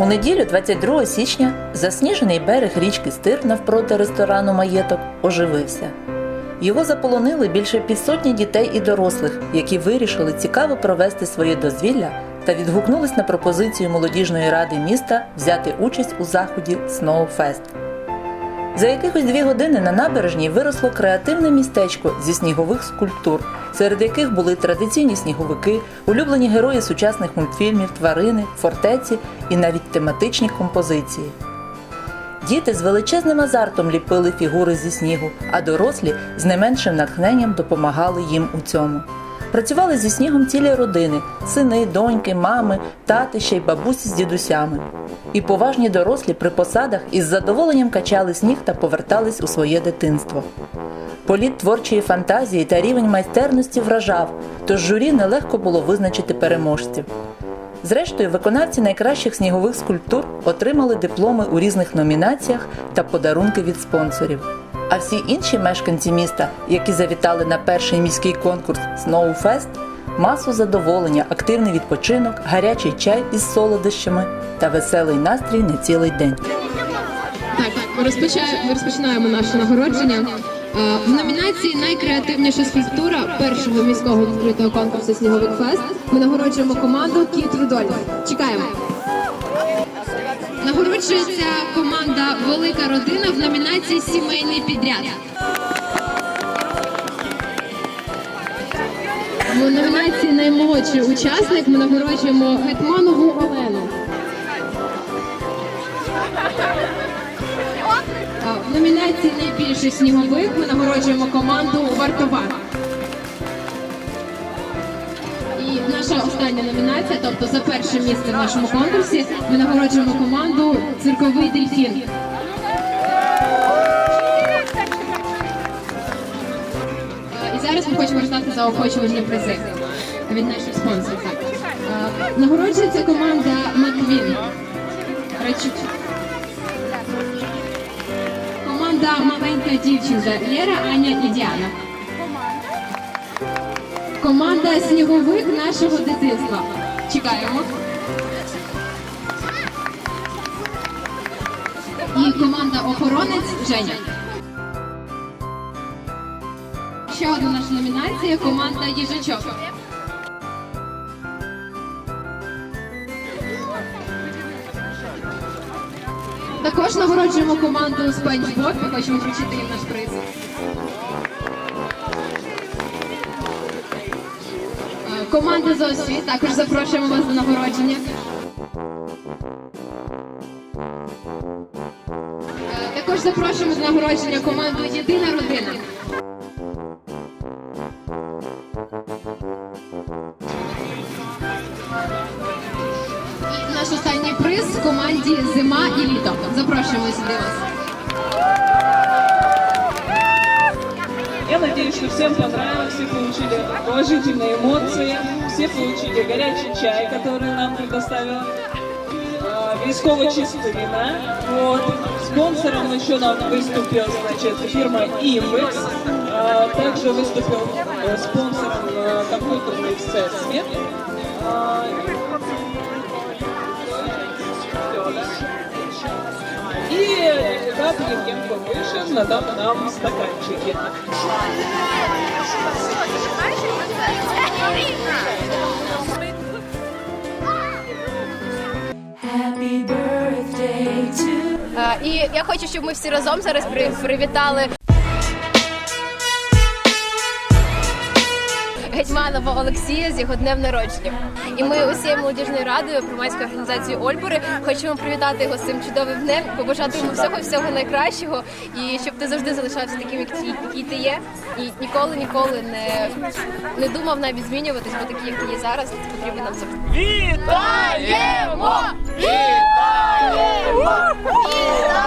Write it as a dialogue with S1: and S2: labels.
S1: У неділю, 22 січня, засніжений берег річки Стир навпроти ресторану Маєток оживився. Його заполонили більше півсотні дітей і дорослих, які вирішили цікаво провести своє дозвілля та відгукнулись на пропозицію молодіжної ради міста взяти участь у заході Snowfest. За якихось дві години на набережній виросло креативне містечко зі снігових скульптур, серед яких були традиційні сніговики, улюблені герої сучасних мультфільмів, тварини, фортеці і навіть тематичні композиції. Діти з величезним азартом ліпили фігури зі снігу, а дорослі з не меншим натхненням допомагали їм у цьому. Працювали зі снігом цілі родини: сини, доньки, мами, тати, ще й бабусі з дідусями. І поважні дорослі при посадах із задоволенням качали сніг та повертались у своє дитинство. Політ творчої фантазії та рівень майстерності вражав, тож журі нелегко було визначити переможців. Зрештою, виконавці найкращих снігових скульптур отримали дипломи у різних номінаціях та подарунки від спонсорів. А всі інші мешканці міста, які завітали на перший міський конкурс Snowfest, масу задоволення, активний відпочинок, гарячий чай із солодощами та веселий настрій на цілий день.
S2: Так, ми розпочинаємо наше нагородження. Е, В номінації Найкреативніша скульптура першого міського відкритого конкурсу Сніговик Фест ми нагороджуємо команду Кіт Рудольф. Чекаємо. Нагороджується команда Велика родина в номінації Сімейний підряд. В номінації Наймолодший учасник ми нагороджуємо Гетманову Олену. Номінації Найбільший сніговик ми нагороджуємо команду Вартова. І наша остання номінація, тобто за перше місце в нашому конкурсі, ми нагороджуємо команду Цирковий дельфін. І зараз ми хочемо роздати заохочувальні призи від наших спонсорів. Нагороджується команда Маквін. Речуть. Команда маленька дівчинка Лера, Аня і Діана. Команда сніговик нашого дитинства. Чекаємо. І команда охоронець Женя. Ще одна наша номінація команда їжачок. Також нагороджуємо команду Спанч Боб. Ми хочемо вручити їм наш приз. Е, Команда ЗОСвіт також запрошуємо вас до нагородження. Е, Також запрошуємо до нагородження команду Єдина родина.
S3: Я надеюсь, что всем понравилось, все получили положительные эмоции, все получили горячий чай, который нам предоставила э, Військова частина. Вот. Спонсором еще нам выступил значит, фирма Imbex. А, также выступил э, спонсором э, компьютерный Всесвет. А, И депутат Евген надав нам стаканчики.
S4: Е, І я хочу, щоб ми всі разом зараз при- привітали Гетьманова Олексія з його днем народження. І ми усією молодіжною радою громадської організації Ольбори хочемо привітати його з цим чудовим днем, побажати йому всього всього найкращого і щоб ти завжди залишався таким, як ти- який ти є, і ніколи ніколи не, не думав навіть змінюватись, бо такий, як ти є зараз, потрібен нам завжди. Вітаємо! Вітаємо! Вітаємо!